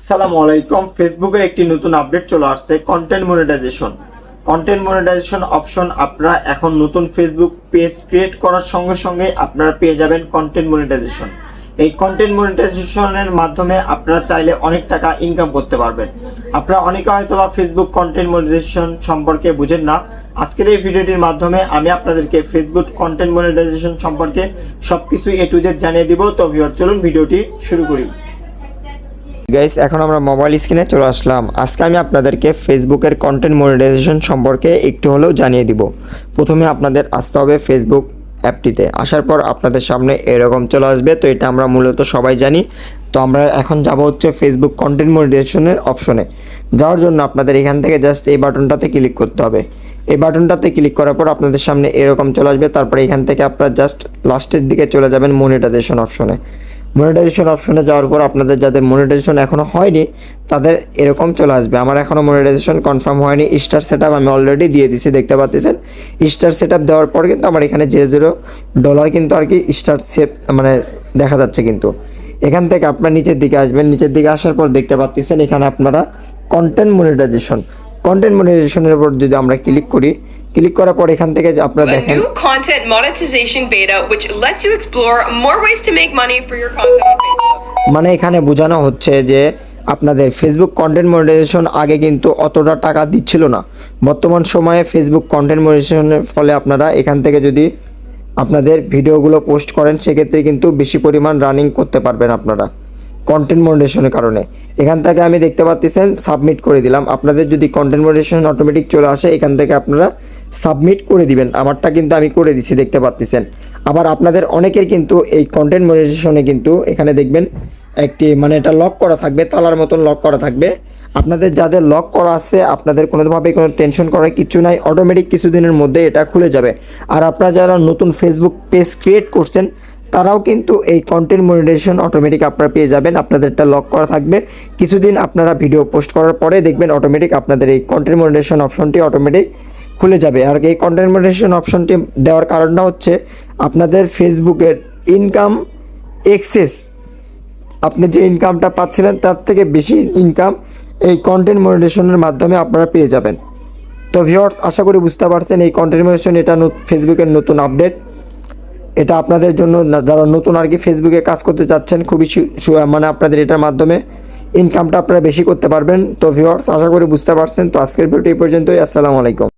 আসসালামু আলাইকুম। ফেসবুকের একটি নতুন আপডেট চলে আসছে content monetization content monetization option আপনারা এখন নতুন ফেসবুক পেজ ক্রিয়েট করার সঙ্গে সঙ্গে আপনারা পেয়ে যাবেন কন্টেন্ট মনিটাইজেশন এই কন্টেন্ট মনিটাইজেশনের মাধ্যমে আপনারা চাইলে অনেক টাকা ইনকাম করতে পারবেন। আপনারা অনেকে হয়তো বা ফেসবুক কন্টেন্ট মনিটাইজেশন সম্পর্কে বুঝেন না। আজকের এই ভিডিওটির মাধ্যমে আমি আপনাদেরকে ফেসবুক কন্টেন্ট মনিটাইজেশন সম্পর্কে সবকিছু এ টু জেড জানিয়ে দিব। তো ভিউয়ার চলুন ভিডিওটি শুরু করি। গাইস এখন আমরা মোবাইল স্ক্রিনে চলে আসলাম। আজকে আমি আপনাদেরকে ফেসবুকের কন্টেন্ট মনিটাইজেশন সম্পর্কে একটু হলেও জানিয়ে দিব। প্রথমে আপনাদের আসতে হবে ফেসবুক অ্যাপটিতে। আসার পর আপনাদের সামনে এরকম চলে আসবে, তো এটা আমরা মূলত সবাই জানি। তো আমরা এখন যাব হচ্ছে ফেসবুক কন্টেন্ট মনিটাইজেশনের অপশনে যাওয়ার জন্য আপনাদের এখান থেকে জাস্ট এই বাটনটাতে ক্লিক করতে হবে। এই বাটনটাতে ক্লিক করার পর আপনাদের সামনে এরকম চলে আসবে, তারপরে এখান থেকে আপনারা জাস্ট লাস্টের দিকে চলে যাবেন মনিটাইজেশন অপশনে মনিটাইজেশন অপশনে যাওয়ার পর আপনাদের যাদের মনিটাইজেশন এখনও হয়নি, তাদের এরকম চলে আসবে। আমার এখনও মনিটাইজেশন কনফার্ম হয়নি স্টার সেট আমি অলরেডি দিয়ে দিছি, দেখতে পাচ্ছেন? স্টার সেট দেওয়ার পর কিন্তু আমার এখানে যে জিরো ডলার কিন্তু আর কি স্টার সেপ মানে দেখা যাচ্ছে কিন্তু। এখান থেকে আপনার নিচের দিকে আসবেন, নিচের দিকে আসার পর দেখতে পাচ্ছেন এখানে আপনারা কন্টেন্ট মনিটাইজেশন কন্টেন্ট মনিটাইজেশনের উপর যদি আমরা ক্লিক করি ক্লিক করার পর এখান থেকে আপনারা দেখেন new content monetization beta which lets you explore more ways to make money for your content on Facebook. মানে এখানে বোঝানো হচ্ছে যে আপনাদের ফেসবুক কন্টেন্ট মনিটাইজেশন আগে কিন্তু অতটা টাকা দিচ্ছিল না বর্তমান সময়ে ফেসবুক কন্টেন্ট মনিটাইজেশনের ফলে আপনারা এখান থেকে যদি আপনাদের ভিডিওগুলো পোস্ট করেন সেক্ষেত্রে কিন্তু বেশি পরিমাণ রানিং করতে পারবেন আপনারা কন্টেন্ট মনিটাইজেশনের কারণে। এখান থেকে আমি দেখতে পাচ্ছেন সাবমিট করে দিলাম। আপনাদের যদি কন্টেন্ট মনিটাইজেশন অটোমেটিক চলে আসে, এখান থেকে আপনারা সাবমিট করে দিবেন। আমারটা কিন্তু আমি করে দিছি, দেখতে পাচ্ছেন আবার আপনাদের অনেকের কিন্তু এই কন্টেন্ট মনিটাইজেশনে কিন্তু এখানে দেখবেন, একটি মানে এটা লক করা থাকবে, তালার মতন লক করা থাকবে। আপনাদের যাদের লক করা আছে, আপনাদের কোনোভাবে কোনো টেনশন করার কিছু নাই। অটোমেটিক কিছুদিনের মধ্যে এটা খুলে যাবে। আর আপনারা যারা নতুন ফেসবুক পেজ ক্রিয়েট করছেন তারাও কিন্তু এই কন্টেন্ট মনিটাইজেশন অটোমেটিক আপনারা পেয়ে যাবেন, আপনাদেরটা লক করা থাকবে। কিছুদিন আপনারা ভিডিও পোস্ট করার পরে দেখবেন অটোমেটিক আপনাদের এই কন্টেন্ট মনিটাইজেশন অপশনটি অটোমেটিক খুলে যাবে। আর এই কন্টেন্ট মনিটাইজেশন অপশনটি দেওয়ার কারণটা হচ্ছে, আপনাদের ফেসবুকের ইনকাম এক্সেস আপনি যে ইনকামটা পাচ্ছিলেন তার থেকে বেশি ইনকাম এই কন্টেন্ট মনিটেশনের মাধ্যমে আপনারা পেয়ে যাবেন। তো ভিউয়ার্স আশা করি বুঝতে পারছেন, এই কন্টেন্ট মনিটেশন এটা ফেসবুকের নতুন আপডেট এটা আপনাদের জন্য যারা নতুন আর কি ফেসবুকে কাজ করতে চাচ্ছেন, খুবই মানে আপনাদের এটার মাধ্যমে ইনকামটা আপনারা বেশি করতে পারবেন। তো ভিউয়ার্স আশা করি বুঝতে পারছেন। তো আজকের ভিডিও এই পর্যন্তই। আসসালামু আলাইকুম।